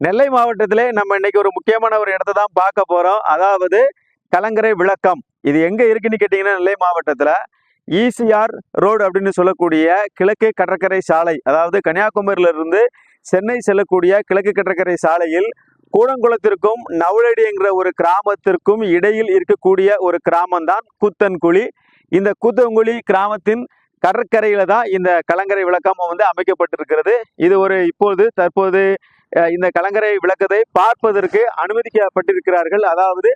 நெல்லை மாவட்டத்திலே நம்ம இன்னைக்கு ஒரு முக்கியமான ஒரு இடத்த தான் பார்க்க போறோம். அதாவது கலங்கரை விளக்கம். இது எங்க இருக்குன்னு கேட்டீங்கன்னா நெல்லை மாவட்டத்தில் ஈசிஆர் ரோடு அப்படின்னு சொல்லக்கூடிய கிழக்கு கடற்கரை சாலை அதாவது கன்னியாகுமரியிலிருந்து சென்னை செல்லக்கூடிய கிழக்கு கடற்கரை சாலையில் கூடங்குளத்திற்கும் நவலடிங்கிற ஒரு கிராமத்திற்கும் இடையில் இருக்கக்கூடிய ஒரு கிராமம் தான் கூத்தன்குழி. இந்த கூத்தன்குழி கிராமத்தின் கடற்கரையில் தான் இந்த கலங்கரை விளக்கம் வந்து அமைக்கப்பட்டிருக்கிறது. இது ஒரு இப்போது தற்போது இந்த கலங்கரை விளக்கத்தை பார்ப்பதற்கு அனுமதிக்கப்பட்டிருக்கிறார்கள். அதாவது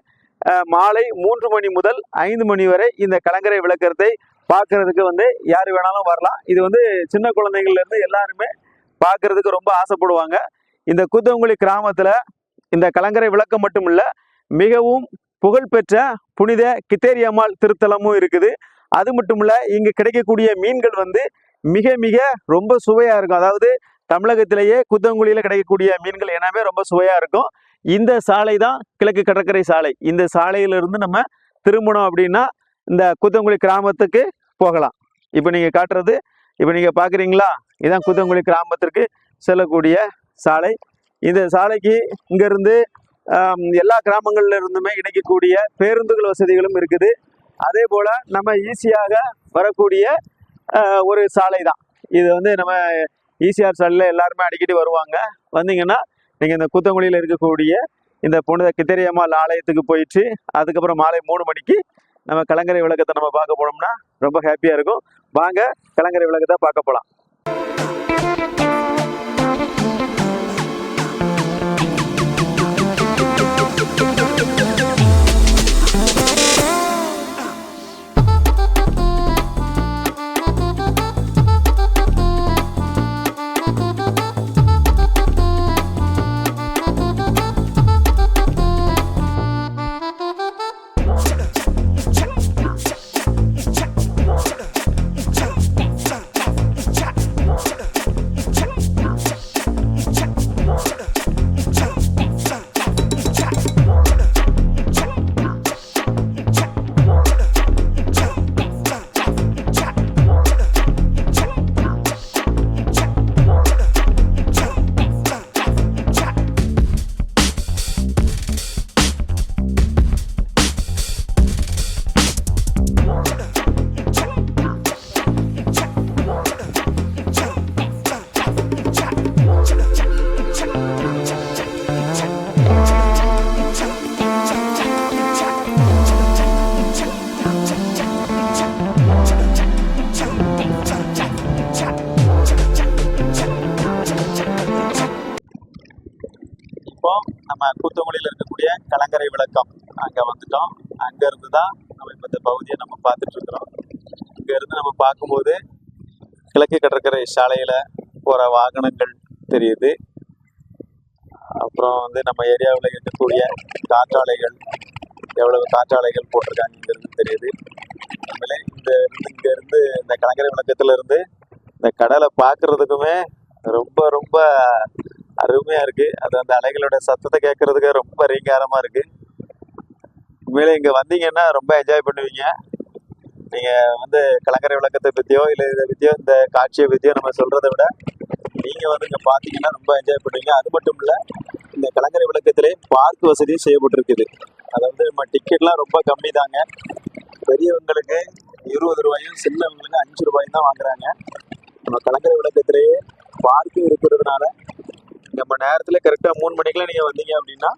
மாலை மூன்று மணி முதல் ஐந்து மணி வரை இந்த கலங்கரை விளக்கத்தை பார்க்கறதுக்கு வந்து யார் வேணாலும் வரலாம். இது வந்து சின்ன குழந்தைங்கள்லேருந்து எல்லாருமே பார்க்கறதுக்கு ரொம்ப ஆசைப்படுவாங்க. இந்த கூத்தங்குழி கிராமத்தில் இந்த கலங்கரை விளக்கம் மட்டும் இல்லை மிகவும் புகழ்பெற்ற புனித கித்தேரியம்மாள் திருத்தலமும் இருக்குது. அது மட்டும் இல்லை இங்கே கிடைக்கக்கூடிய மீன்கள் வந்து மிக மிக ரொம்ப சுவையாக இருக்கும். அதாவது தமிழகத்திலேயே குத்தங்குழியில் கிடைக்கக்கூடிய மீன்கள் எல்லாமே ரொம்ப சுவையாக இருக்கும். இந்த சாலை தான் கிழக்கு கடற்கரை சாலை. இந்த சாலையிலிருந்து நம்ம திரும்பணும் அப்படின்னா இந்த குத்தங்குழி கிராமத்துக்கு போகலாம். இப்போ நீங்கள் காட்டுறது இப்போ நீங்கள் பார்க்குறீங்களா இதான் குத்தங்குழி கிராமத்திற்கு செல்லக்கூடிய சாலை. இந்த சாலைக்கு இங்கேருந்து எல்லா கிராமங்கள்ல இருந்துமே இணைக்கக்கூடிய பேருந்துகள் வசதிகளும் இருக்குது. அதே போல் நம்ம ஈஸியாக வரக்கூடிய ஒரு சாலை தான் இது வந்து நம்ம ஈசிஆர் சாலையில் எல்லாருமே அடிக்கடி வருவாங்க. வந்தீங்கன்னா நீங்கள் இந்த கூத்தங்குழியில் இருக்கக்கூடிய இந்த புனித கித்தரியம்மாள் ஆலயத்துக்கு போயிட்டு அதுக்கப்புறம் மாலை மூணு மணிக்கு நம்ம கலங்கரை விளக்கத்தை நம்ம பார்க்க போனோம்னா ரொம்ப ஹாப்பியாக இருக்கும். வாங்க கலங்கரை விளக்கத்தை பார்க்க போகலாம் அங்கே வந்துட்டோம். அங்கேருந்து தான் நம்ம இப்போ இந்த பகுதியை நம்ம பார்த்துட்டு இருக்கிறோம். இங்கேருந்து நம்ம பார்க்கும்போது கிழக்கு கடற்கரை சாலையில் போகிற வாகனங்கள் தெரியுது. அப்புறம் வந்து நம்ம ஏரியாவில் இருக்கக்கூடிய காற்றாலைகள் எவ்வளவு காற்றாலைகள் போட்டிருக்காங்கிறது தெரியுது. நம்மளே இந்த இருந்து இந்த கலங்கரை விளக்கத்துலேருந்து இந்த கடலை பார்க்குறதுக்குமே ரொம்ப ரொம்ப அருமையாக இருக்குது அது அந்த அலைகளோட சத்தத்தை கேட்கறதுக்கு ரொம்ப ரீங்காரமாக இருக்குது உண்மையிலே இங்க வந்தீங்கன்னா ரொம்ப என்ஜாய் பண்ணுவீங்க. நீங்க வந்து கலங்கரை விளக்கத்தை பத்தியோ இல்லை இதை பத்தியோ இந்த காட்சியை பத்தியோ நம்ம சொல்றதை விட நீங்க வந்து இங்க பாத்தீங்கன்னா ரொம்ப என்ஜாய் பண்ணுவீங்க. அது மட்டும் இல்ல இந்த கலங்கரை விளக்கத்திலே பார்க் வசதியும் செய்யப்பட்டிருக்குது. அதாவது நம்ம டிக்கெட்லாம் ரொம்ப கம்மி தாங்க பெரியவங்களுக்கு இருபது ரூபாயும் சின்னவங்களுக்கு அஞ்சு ரூபாயும் தான் வாங்குறாங்க. நம்ம கலங்கரை விளக்கத்திலேயே பார்க்கு இருக்கிறதுனால நம்ம நேரத்தில் கரெக்டாக மூணு மணிக்கெல்லாம் நீங்கள் வந்தீங்க அப்படின்னா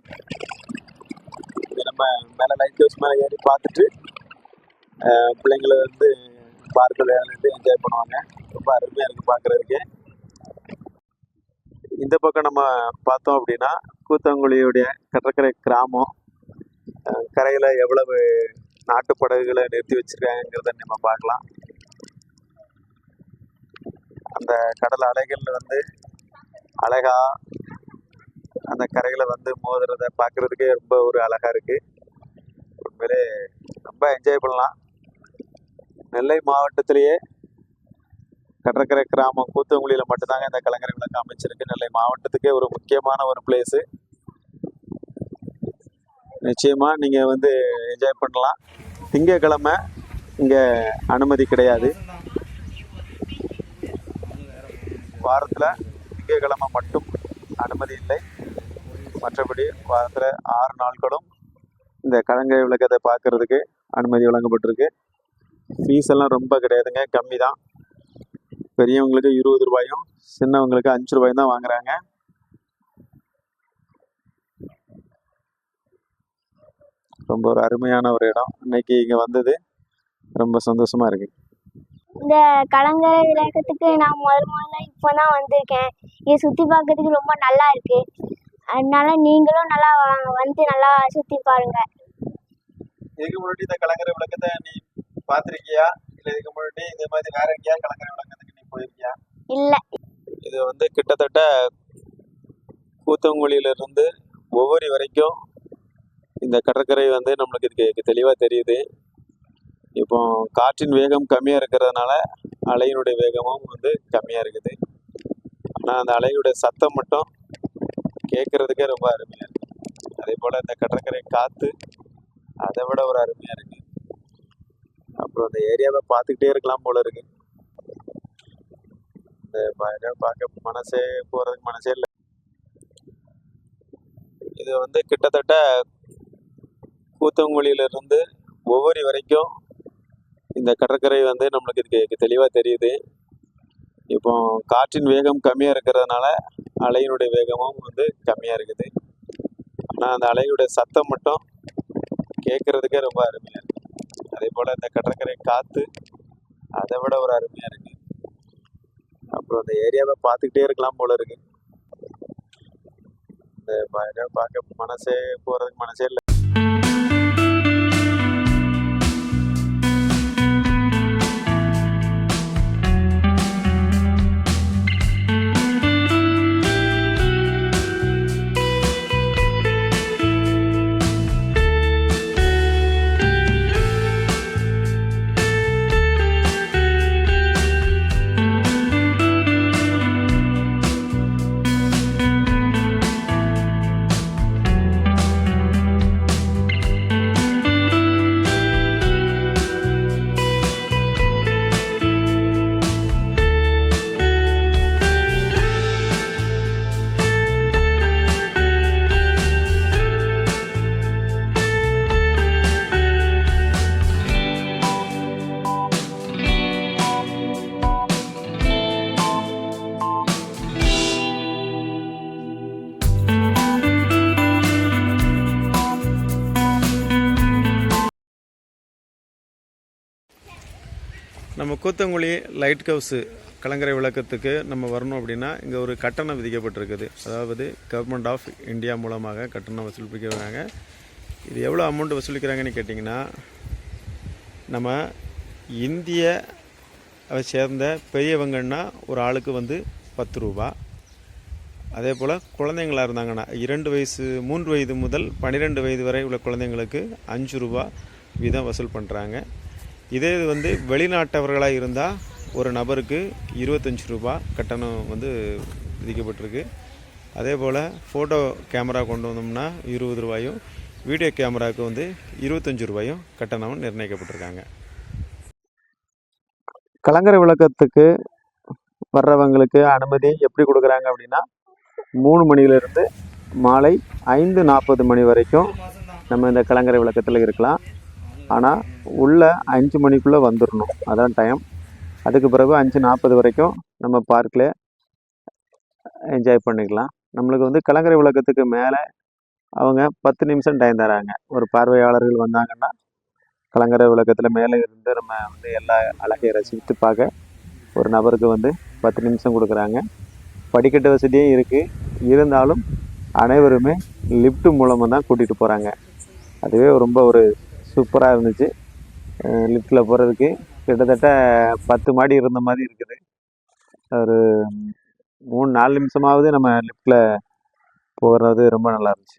நம்ம மேலே லைட் ஹவுஸ் மேலே ஏறி பார்த்துட்டு பிள்ளைங்களை வந்து பார்க்க விளையாண்டுட்டு என்ஜாய் பண்ணுவாங்க. ரொம்ப அருமையாக இருக்குது பார்க்குறதுக்கு. இந்த பக்கம் நம்ம பார்த்தோம் அப்படின்னா கூத்தங்குழியுடைய கடற்கரை கிராமம். கரையில் எவ்வளவு நாட்டு படகுகளை நிறுத்தி வச்சுருக்காங்கிறத நம்ம பார்க்கலாம். அந்த கடல் அலைகள் வந்து அழகா அந்த கரையில் வந்து மோதுறத பார்க்குறதுக்கே ரொம்ப ஒரு அழகாக இருக்குது உண்மையிலே ரொம்ப என்ஜாய் பண்ணலாம். நெல்லை மாவட்டத்திலேயே கடற்கரை கிராமம் கூத்தங்குழியில் மட்டும்தாங்க இந்த கலங்கரை விளக்கம் அமைச்சிருக்கு. நெல்லை மாவட்டத்துக்கே ஒரு முக்கியமான ஒரு பிளேஸு நிச்சயமாக நீங்கள் வந்து என்ஜாய் பண்ணலாம். திங்கக்கிழமை இங்கே அனுமதி கிடையாது. வாரத்தில் திங்கக்கிழமை மட்டும் அனுமதி இல்லை. மற்றபடி வாரத்தில் ஆறு நாட்களும் இந்த கலங்கை விளக்கத்தை பார்க்கறதுக்கு அனுமதி வழங்கப்பட்டிருக்கு. ஃபீஸ் எல்லாம் ரொம்ப கிடையாதுங்க கம்மி தான் பெரியவங்களுக்கு இருபது ரூபாயும் சின்னவங்களுக்கு அஞ்சு ரூபாயும் தான் வாங்குறாங்க. ரொம்ப ஒரு அருமையான ஒரு இடம். இன்னைக்கு இங்கே வந்தது ரொம்ப சந்தோஷமா இருக்கு. இந்த கலங்கரை விளக்கத்துக்கு நான் முதல் முதல்ல இப்போ தான் வந்திருக்கேன். இதை சுற்றி பார்க்கறதுக்கு ரொம்ப நல்லா இருக்கு. அதனால நீங்களும் நல்லா வந்து நல்லா சுற்றி பாருங்க. இதுக்கு முன்னாடி இந்த கலங்கரை விளக்கத்தை நீ பார்த்திருக்கியா? இல்லை இதுக்கு முன்னாடி இதே மாதிரி வேற எங்கேயா கலங்கரை விளக்கத்துக்கு நீ போயிருக்கியா? இல்லை. இது வந்து கிட்டத்தட்ட கூத்தங்குழியிலிருந்து ஒவ்வொரு வரைக்கும் இந்த கடற்கரை வந்து நம்மளுக்கு இதுக்கு தெளிவாக தெரியுது. இப்போ காற்றின் வேகம் கம்மியாக இருக்கிறதுனால அலையினுடைய வேகமும் வந்து கம்மியாக இருக்குது. ஆனால் அந்த அலையுடைய சத்தம் மட்டும் கேட்குறதுக்கே ரொம்ப அருமையாக இருக்கு. அதே போல் இந்த கடற்கரை காற்று அதை விட ஒரு அருமையாக இருக்கு. அப்புறம் அந்த ஏரியாவை பார்த்துக்கிட்டே இருக்கலாம் போல இருக்கு. இந்த பார்க்க மனசே போகிறதுக்கு மனசே இல்லை. இது வந்து கிட்டத்தட்ட கூத்தங்குழியிலிருந்து ஒவ்வொரு வரைக்கும் இந்த கடற்கரை வந்து நம்மளுக்கு இதுக்கு தெளிவாக தெரியுது. இப்போ காற்றின் வேகம் கம்மியாக இருக்கிறதுனால அலையினுடைய வேகமும் வந்து கம்மியாக இருக்குது. ஆனால் அந்த அலையுடைய சத்தம் மட்டும் கேட்குறதுக்கே ரொம்ப அருமையாக இருக்குது அதே போல் இந்த கடற்கரை காற்று அதை விட ஒரு அருமையாக இருக்குது அப்புறம் அந்த ஏரியாவை பார்த்துக்கிட்டே இருக்கலாம் போல இருக்கு. இந்த பார்க்க மனசே போகிறதுக்கு மனசே இல்லை. நம்ம கூத்தங்குழி லைட் ஹவுஸு கலங்கரை விளக்கத்துக்கு நம்ம வரணும் அப்படின்னா இங்கே ஒரு கட்டணம் விதிக்கப்பட்டிருக்குது. அதாவது கவர்மெண்ட் ஆஃப் இந்தியா மூலமாக கட்டணம் வசூலிக்கிறாங்க இது எவ்வளோ அமௌண்ட் வசூலிக்கிறாங்கன்னு கேட்டிங்கன்னா நம்ம இந்திய சேர்ந்த பெரியவங்கன்னா ஒரு ஆளுக்கு வந்து பத்து ரூபா. அதே போல் குழந்தைங்களாக இருந்தாங்கன்னா இரண்டு வயசு மூன்று வயது முதல் பன்னிரெண்டு வயது வரை உள்ள குழந்தைங்களுக்கு அஞ்சு ரூபா வீதம் வசூல் பண்ணுறாங்க இதே இது வந்து வெளிநாட்டவர்களாக இருந்தால் ஒரு நபருக்கு இருபத்தஞ்சி ரூபா கட்டணம் வந்து விதிக்கப்பட்டிருக்கு. அதே போல் ஃபோட்டோ கேமரா கொண்டு வந்தோம்னா இருபது ரூபாயும் வீடியோ கேமராவுக்கு வந்து இருபத்தஞ்சி ரூபாயும் கட்டணம் நிர்ணயிக்கப்பட்டிருக்காங்க. கலங்கரை விளக்கத்துக்கு வர்றவங்களுக்கு அனுமதி எப்படி கொடுக்குறாங்க அப்படின்னா மூணு மணியிலிருந்து மாலை ஐந்து நாற்பது மணி வரைக்கும் நம்ம இந்த கலங்கரை விளக்கத்தில் இருக்கலாம். ஆனால் உள்ளே அஞ்சு மணிக்குள்ளே வந்துடணும் அதான் டைம் அதுக்கு பிறகு அஞ்சு நாற்பது வரைக்கும் நம்ம பார்க்கில் என்ஜாய் பண்ணிக்கலாம். நம்மளுக்கு வந்து கலங்கரை விளக்கத்துக்கு மேலே அவங்க பத்து நிமிஷம் டைம் தராங்க. ஒரு பார்வையாளர்கள் வந்தாங்கன்னா கலங்கரை விளக்கத்தில் மேலே இருந்து நம்ம வந்து எல்லா அழகையை ரசித்து பார்க்க ஒரு நபருக்கு வந்து பத்து நிமிஷம் கொடுக்குறாங்க. படிக்கட்டு வசதியும் இருக்குது இருந்தாலும் அனைவருமே லிஃப்ட் மூலமாக தான் கூட்டிகிட்டு போகிறாங்க அதுவே ரொம்ப ஒரு சூப்பராக இருந்துச்சு. லிஃப்ட்டில் போகிறதுக்கு கிட்டத்தட்ட பத்து மாடி இருந்த மாதிரி இருக்குது. ஒரு மூணு நாலு நிமிஷமாவது நம்ம லிஃப்ட்டில் போகிறது ரொம்ப நல்லா இருந்துச்சு.